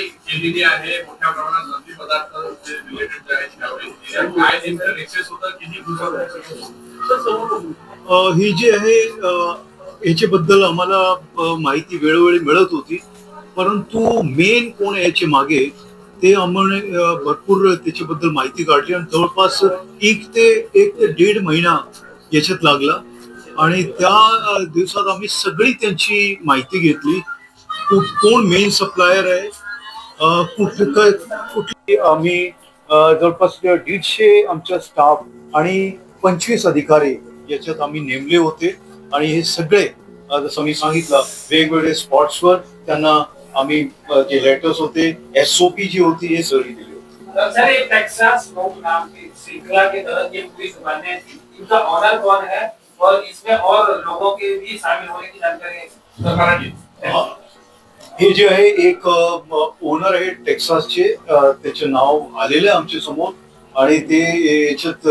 केलेली आहे. मोठ्या प्रमाणात नगदी पदार्थ रिलेटेड जे आहे काय नेमकं एक्सेस होतं किती ही जी आहे याच्याबद्दल आम्हाला माहिती वेळोवेळी मिळत होती. परंतु मेन कोण याचे याच्या मागे ते आम्ही भरपूर त्याच्याबद्दल माहिती काढली आणि जवळपास एक ते एक ते दीड महिना याच्यात लागला. आणि त्या दिवसात आम्ही सगळी त्यांची माहिती घेतली. कोण मेन सप्लायर आहे अ, कुठली आम्ही जवळपास दीडशे आमच्या स्टाफ आणि पंचवीस अधिकारी याच्यात आम्ही नेमले होते. आणि हे सगळे जसं मी सांगितलं वेगवेगळे स्पॉट्सवर त्यांना आम्ही जे लेटर्स होते एसओपी जी होती हे सगळी दिली होती. और इसमें और लोगों के भी शामिल होने की जानकारी हे जे आहे एक ओनर आहे टेक्सासचे त्याचे नाव आलेले आहे आमच्यासमोर आणि ते याच्यात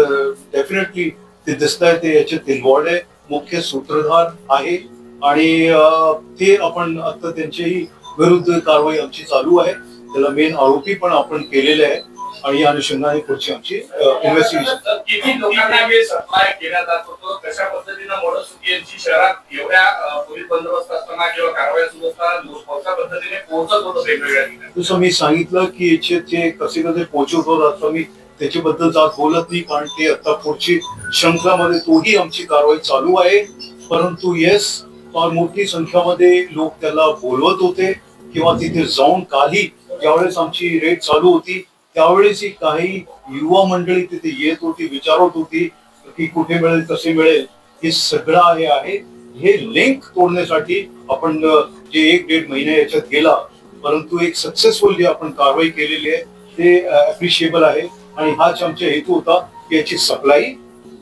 डेफिनेटली ते दिसत आहे ते याच्यात इन्वॉल्ड आहे. मुख्य सूत्रधार आहे आणि ते आपण आता त्यांच्याही विरुद्ध कारवाई आमची चालू आहे. त्याला मेन आरोपी पण आपण केलेले आहे आणि या अनुषंगाने पुढची आमची इन्व्हेस्टिगेशन कशा पद्धतीनं मोडसुकी यांची शहरात एवढ्या पोलीस बंदोबस्त असताना किंवा कारवाया सुरू असताना कशा पद्धतीने पोहोचत होतं वेगवेगळ्या ठिकाणी. जसं मी सांगितलं की याचे ते कसे कसे पोहोचत होत असं मी त्याच्याबद्दल जात बोलत नाही कारण ते आता पुढची श्रृंखलामध्ये तोही आमची कारवाई चालू आहे. परंतु येस फार मोठी संख्यामध्ये लोक त्याला बोलवत होते किंवा तिथे जाऊन काही ज्यावेळेस आमची रेट चालू होती त्यावेळेस काही युवा मंडळी तिथे येत होती विचारत होती. की कुठे मिळेल कसे मिळेल हे सगळं हे आहे. हे लिंक तोडण्यासाठी आपण जे एक दीड महिने याच्यात गेला परंतु एक सक्सेसफुल जी आपण कारवाई केलेली आहे ते अप्रिशिएबल आहे. आणि हाच आमचा हेतू होता की याची सप्लाई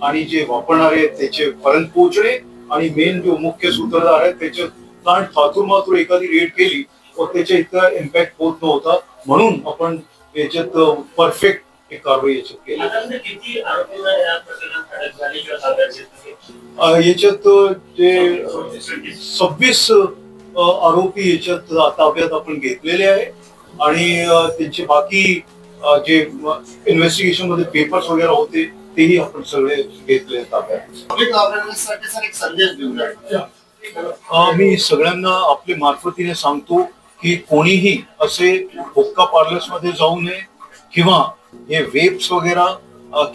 आणि जे वापरणारे त्याचे पर्यंत पोहोचणे. आणि मेन जो मुख्य सूत्रधार आहेत त्याचे कारण फातूर मातूर एखादी रेट केली व त्याच्या इतका इम्पॅक्ट होत नव्हता. म्हणून आपण याच्यात परफेक्ट कारवाई याच्यात केली. आनंद किती आरोपींना या प्रकरणात अटक झाली किंवा ताब्यात घेतली? अ, याच्यात जे सव्वीस आरोपी याच्यात ताब्यात आपण घेतलेले आहे. आणि त्यांचे बाकी जे इन्व्हेस्टिगेशनमध्ये पेपर्स वगैरे होते तेही आपण सगळे घेतले ताब्यात. मी सगळ्यांना आपल्या मार्फतीने सांगतो की कोणीही असे हुक्का पार्लर्समध्ये जाऊ नये किंवा हे वेप्स वगैरह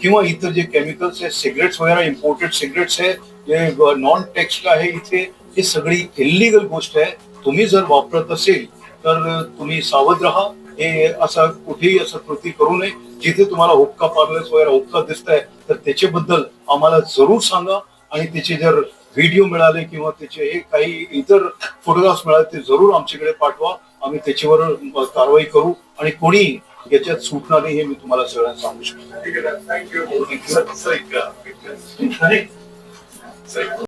किंवा इतर जे केमिकल्स आहे सिगरेट्स वगैरे इम्पोर्टेड सिगरेट्स आहे जे नॉन टेक्स्ट आहे इथे ही सगळी इलिगल गोष्ट आहे. तुम्ही जर वापरत असेल तर तुम्ही सावध राहा. हे असं कुठेही असं कृती करू नये. जिथे तुम्हाला हुक्का पार्लर्स वगैरे हुक्का दिसत आहे तर त्याच्याबद्दल आम्हाला जरूर सांगा. आणि त्याचे जर व्हिडिओ मिळाले किंवा त्याचे हे काही इतर फोटोग्राफ्स मिळाले ते जरूर आमच्याकडे पाठवा. आम्ही त्याच्यावर कारवाई करू. आणि कोणी याच्यात सुटणार नाही हे मी तुम्हाला सगळ्यांना सांगू शकतो ठीक आहे थँक्यू